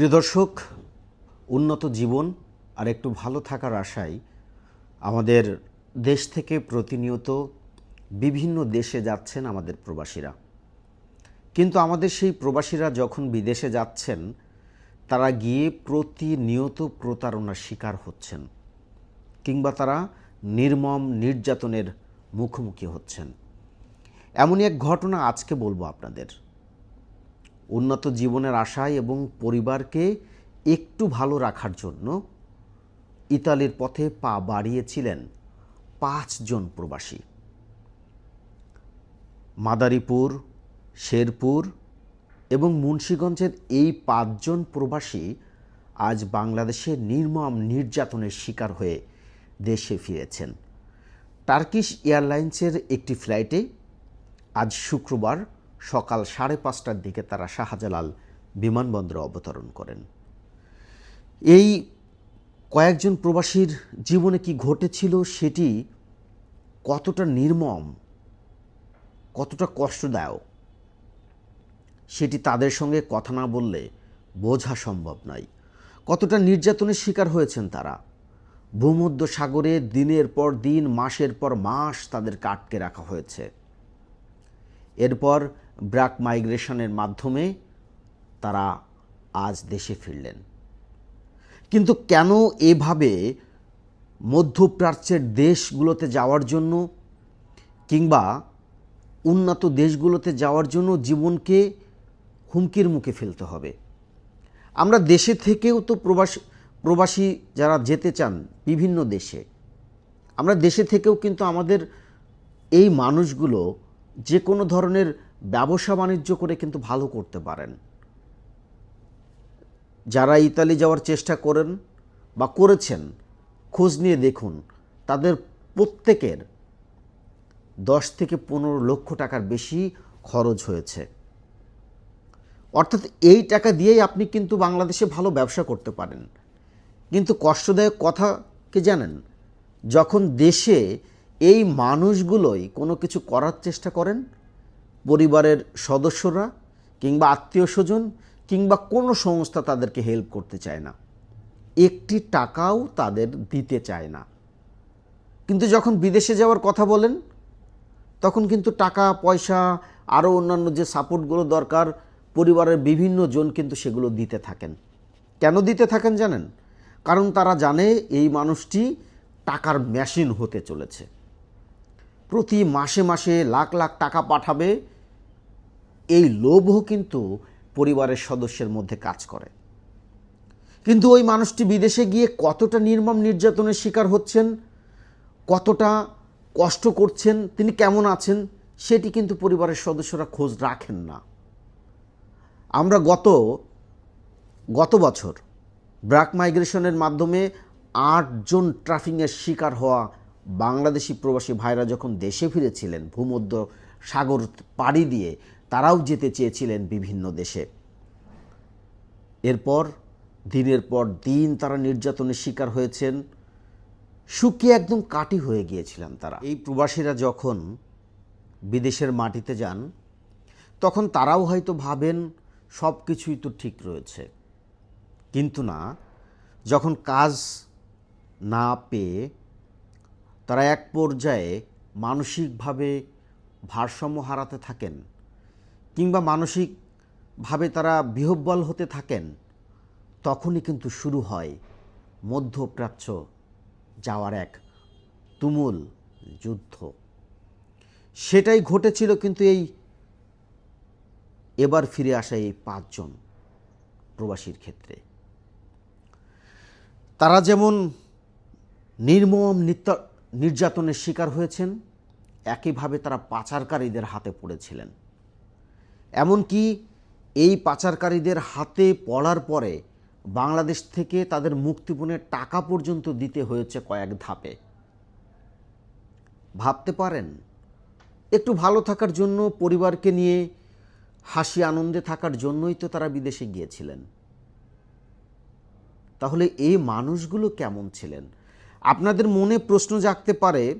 প্রিয় দর্শক, উন্নত জীবন আর একটু ভালো থাকার আশায় আমাদের দেশ থেকে প্রতিনিয়ত বিভিন্ন দেশে যাচ্ছেন আমাদের প্রবাসীরা। কিন্তু আমাদের সেই প্রবাসীরা যখন বিদেশে যাচ্ছেন, তারা গিয়ে প্রতিনিয়ত প্রতারণার শিকার হচ্ছেন কিংবা তারা নির্মম নির্যাতনের মুখোমুখি হচ্ছেন। এমনই এক ঘটনা আজকে বলব আপনাদের। উন্নত জীবনের আশায় এবং পরিবারকে একটু ভালো রাখার জন্য ইতালির পথে পা বাড়িয়েছিলেন পাঁচজন প্রবাসী। মাদারীপুর, শেরপুর এবং মুন্সীগঞ্জের এই পাঁচজন প্রবাসী আজ বাংলাদেশে নির্মম নির্যাতনের শিকার হয়ে দেশে ফিরেছেন। টার্কিশ এয়ারলাইন্সের একটি ফ্লাইটে আজ শুক্রবার সকাল সাড়ে পাঁচটার দিকে তারা শাহজালাল বিমানবন্দরে অবতরণ করেন। এই কয়েকজন প্রবাসীর জীবনে কি ঘটেছিল সেটি কতটা নির্মম, কতটা কষ্টদায়ক, সেটি তাদের সঙ্গে কথা না বললে বোঝা সম্ভব নয়। কতটা নির্যাতনের শিকার হয়েছেন তারা। ভূমধ্য সাগরে দিনের পর দিন, মাসের পর মাস তাদের কাটকে রাখা হয়েছে। এরপর ব্র্যাক মাইগ্রেশনের মাধ্যমে তারা আজ দেশে ফিরলেন। কিন্তু কেন এভাবে মধ্যপ্রাচ্যের দেশগুলোতে যাওয়ার জন্য কিংবা উন্নত দেশগুলোতে যাওয়ার জন্য জীবনকে হুমকির মুখে ফেলতে হবে? আমরা দেশে থেকেও তো প্রবাসী প্রবাসী যারা যেতে চান বিভিন্ন দেশে, আমরা দেশে থেকেও কিন্তু আমাদের এই মানুষগুলো যে কোনো ধরনের ব্যবসা বাণিজ্য করে কিন্তু ভালো করতে পারেন। যারা ইতালি যাওয়ার চেষ্টা করেন বা করেছেন, খোঁজ নিয়ে দেখুন, তাদের প্রত্যেকের দশ থেকে পনেরো লক্ষ টাকার বেশি খরচ হয়েছে। অর্থাৎ এই টাকা দিয়েই আপনি কিন্তু বাংলাদেশে ভালো ব্যবসা করতে পারেন। কিন্তু কষ্টদায়ক কথা কি জানেন? যখন দেশে এই মানুষগুলোই কোনো কিছু করার চেষ্টা করেন পরিবারের সদস্যরা কিংবা আত্মীয় স্বজন কিংবা কোনো সংস্থা তাদেরকে হেল্প করতে চায় না। একটি টাকাও তাদের দিতে চায় না। কিন্তু যখন বিদেশে যাওয়ার কথা বলেন, তখন কিন্তু টাকা, পয়সা আরও অন্যান্য যে সাপোর্টগুলো দরকার, পরিবারের বিভিন্ন জন কিন্তু সেগুলো দিতে থাকেন। কেন দিতে থাকেন জানেন? কারণ তারা জানে এই মানুষটি টাকার মেশিন হতে চলেছে। প্রতি মাসে মাসে লাখ লাখ টাকা পাঠাবে, এই লোভও কিন্তু পরিবারের সদস্যের মধ্যে কাজ করে। কিন্তু ওই মানুষটি বিদেশে গিয়ে কতটা নির্মম নির্যাতনের শিকার হচ্ছেন, কতটা কষ্ট করছেন, তিনি কেমন আছেন, সেটি কিন্তু পরিবারের সদস্যরা খোঁজ রাখেন না। আমরা গত গত বছর ব্র্যাক মাইগ্রেশনের মাধ্যমে আটজন ট্রাফিংয়ের শিকার হওয়া বাংলাদেশি প্রবাসী ভাইরা যখন দেশে ফিরেছিলেন, ভূমধ্য সাগর পাড়ি দিয়ে, তারাও যেতে চেয়েছিলেন বিভিন্ন দেশে। এরপর, দিনের পর দিন তারা নির্যাতনের শিকার হয়েছেন। শুকিয়ে একদম কাটি হয়ে গিয়েছিলেন তারা। এই প্রবাসীরা যখন বিদেশের মাটিতে যান, তখন তারাও হয়তো ভাবেন সব কিছুই তো ঠিক রয়েছে। কিন্তু না, যখন কাজ না পেয়ে তারা এক পর্যায়ে মানসিকভাবে ভারসাম্য হারাতে থাকেন কিংবা মানসিকভাবে তারা বিহব্বল হতে থাকেন, তখনই কিন্তু শুরু হয় মধ্যপ্রাচ্য যাওয়ার এক তুমুল যুদ্ধ। সেটাই ঘটেছিল কিন্তু এই এবার ফিরে আসা এই পাঁচজন প্রবাসীর ক্ষেত্রে। তারা যেমন নির্মম নিত্য নির্যাতনের শিকার হয়েছেন, একইভাবে তারা পাচারকারীদের হাতে পড়েছিলেন। এমনকি এই পাচারকারীদের হাতে পড়ার পরে বাংলাদেশ থেকে তাদের মুক্তিপণের টাকা পর্যন্ত দিতে হয়েছে কয়েক ধাপে। ভাবতে পারেন, একটু ভালো থাকার জন্য, পরিবারকে নিয়ে হাসি আনন্দে থাকার জন্যই তো তারা বিদেশে গিয়েছিলেন। তাহলে এই মানুষগুলো কেমন ছিলেন? আপনাদের মনে প্রশ্ন জাগতে পারে,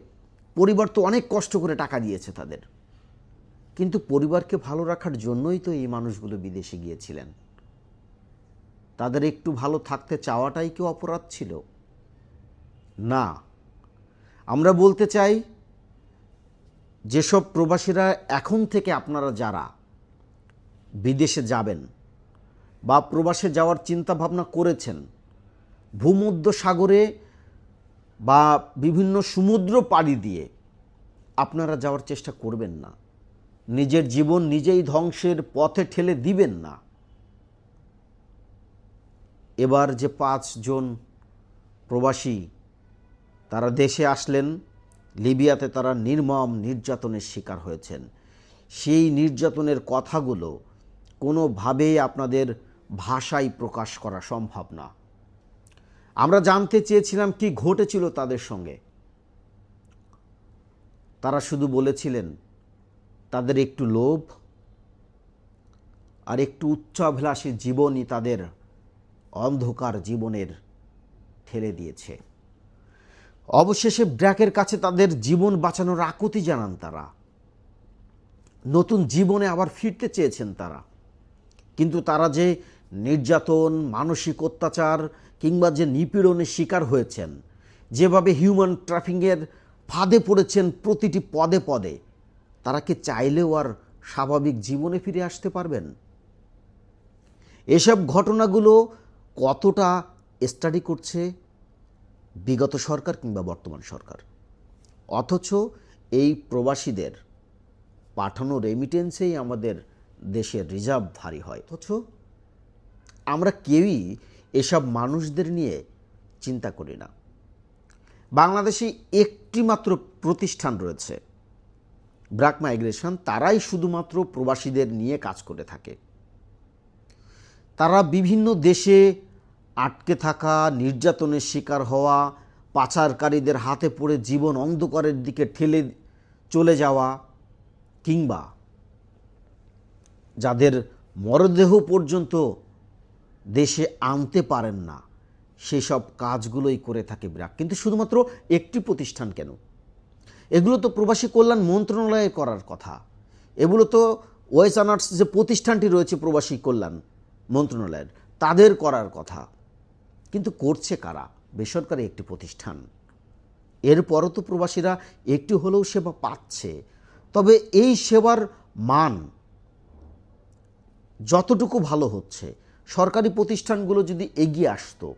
পরিবার তো অনেক কষ্ট করে টাকা দিয়েছে তাদের। কিন্তু পরিবারকে ভালো রাখার জন্যই তো এই মানুষগুলো বিদেশে গিয়েছিলেন। তাদের একটু ভালো থাকতে চাওয়াটাই কি অপরাধ ছিল? না। আমরা বলতে চাই, যেসব প্রবাসীরা এখন থেকে আপনারা যারা বিদেশে যাবেন বা প্রবাসে যাওয়ার চিন্তা ভাবনা করেছেন ভূমধ্য সাগরে বা বিভিন্ন সমুদ্র পাড়ি দিয়ে আপনারা যাওয়ার চেষ্টা করবেন না। নিজের জীবন নিজেই ধ্বংসের পথে ঠেলে দিবেন না। এবার যে পাঁচজন প্রবাসী তারা দেশে আসলেন, লিবিয়াতে তারা নির্মম নির্যাতনের শিকার হয়েছেন। সেই নির্যাতনের কথাগুলো কোনোভাবেই আপনাদের ভাষায় প্রকাশ করা সম্ভব না। আমরা জানতে চেয়েছিলাম কি ঘটেছিল তাদের সঙ্গে। তারা শুধু বলেছিলেন, তাদের একটু লোভ আর একটু উচ্চাভিলাষী জীবনই তাদের অন্ধকার জীবনের ঠেলে দিয়েছে। অবশেষে ব্র্যাকের কাছে তাদের জীবন বাঁচানোর আকুতি জানান তারা। নতুন জীবনে আবার ফিরতে চেয়েছেন তারা। কিন্তু তারা যে নির্যাতন, মানসিক অত্যাচার কিংবা যে নিপীড়নের শিকার হয়েছেন, যেভাবে হিউম্যান ট্রাফিংয়ের ফাঁদে পড়েছেন প্রতিটি পদে পদে, তারা কি চাইলেও আর স্বাভাবিক জীবনে ফিরে আসতে পারবেন? এসব ঘটনাগুলো কতটা স্টাডি করছে বিগত সরকার কিংবা বর্তমান সরকার? অথচ এই প্রবাসীদের পাঠানো রেমিটেন্সেই আমাদের দেশের রিজার্ভ ভারী হয়। অথচ আমরা কেউই এসব মানুষদের নিয়ে চিন্তা করি না। বাংলাদেশে একটি মাত্র প্রতিষ্ঠান রয়েছে। ব্রাক মাইগ্রেশন তারাই শুধুমাত্র প্রবাসীদের নিয়ে কাজ করে থাকে। তারা বিভিন্ন দেশে আটকে থাকা, নির্যাতনের শিকার হওয়া, পাচারকারীদের হাতে পড়ে জীবন অন্ধকারের দিকে ঠেলে চলে যাওয়া কিংবা যাদের মরদেহ পর্যন্ত দেশে আনতে পারেন না, সেসব কাজগুলোই করে থাকে ব্র্যাক কিন্তু শুধুমাত্র একটি প্রতিষ্ঠান কেন? এগুলো তো প্রবাসী কল্যাণ মন্ত্রণালয়ে করার কথা। এগুলো তো ওয়েস আনার্স যে প্রতিষ্ঠানটি রয়েছে প্রবাসী কল্যাণ মন্ত্রণালয়ের, তাদের করার কথা। কিন্তু করছে কারা? বেসরকারি একটি প্রতিষ্ঠান। এরপরও তো প্রবাসীরা একটি হলেও সেবা পাচ্ছে। তবে এই সেবার মান যতটুকু ভালো হচ্ছে সরকারি প্রতিষ্ঠানগুলো যদি এগিয়ে আসতো,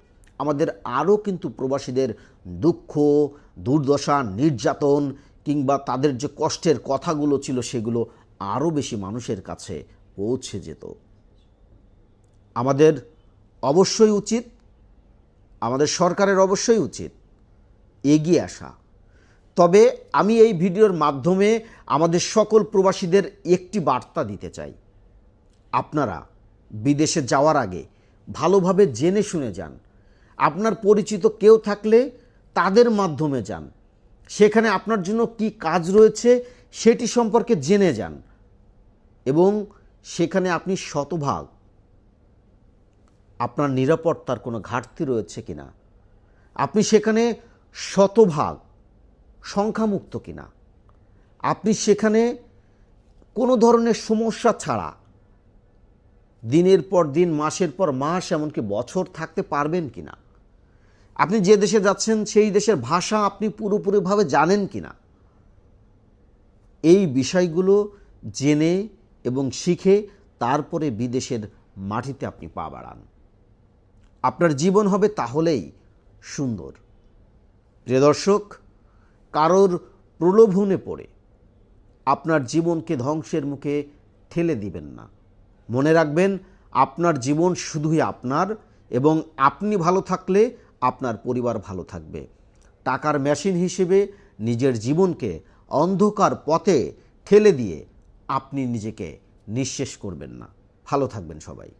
আমাদের আরও কিন্তু প্রবাসীদের দুঃখ, দুর্দশা, নির্যাতন কিংবা তাদের যে কষ্টের কথাগুলো ছিল সেগুলো আরও বেশি মানুষের কাছে পৌঁছে যেত। আমাদের অবশ্যই উচিত, আমাদের সরকারের অবশ্যই উচিত এগিয়ে আসা। তবে আমি এই ভিডিওর মাধ্যমে আমাদের সকল প্রবাসীদের একটি বার্তা দিতে চাই। আপনারা বিদেশে যাওয়ার আগে ভালোভাবে জেনে শুনে যান। আপনার পরিচিত কেউ থাকলে তাদের মাধ্যমে যান। সেখানে আপনার জন্য কি কাজ রয়েছে সেটি সম্পর্কে জেনে যান এবং সেখানে আপনি শতভাগ আপনার নিরাপত্তার কোনো ঘাটতি রয়েছে কিনা। আপনি সেখানে শতভাগ সংখ্যামুক্ত কিনা। আপনি সেখানে কোনো ধরনের সমস্যা ছাড়া দিনের পর দিন, মাসের পর মাস এমনকি বছর থাকতে পারবেন কিনা? আপনি যে দেশে যাচ্ছেন, সেই দেশের ভাষা আপনি পুরোপুরিভাবে জানেন কিনা? এই বিষয়গুলো জেনে এবং শিখে তারপরে বিদেশের মাটিতে আপনি পা বাড়ান। আপনার জীবন হবে তাহলেই সুন্দর। প্রিয় দর্শক, কারোর প্রলোভনে পড়ে আপনার জীবনকে ধ্বংসের মুখে ঠেলে দিবেন না। মনে রাখবেন, আপনার জীবন শুধুই আপনার এবং আপনি ভালো থাকলে আপনার পরিবার ভালো থাকবে। টাকার মেশিন হিসেবে নিজের জীবনকে অন্ধকার পথে ঠেলে দিয়ে আপনি নিজেকে নিঃশেষ করবেন না। ভালো থাকবেন সবাই।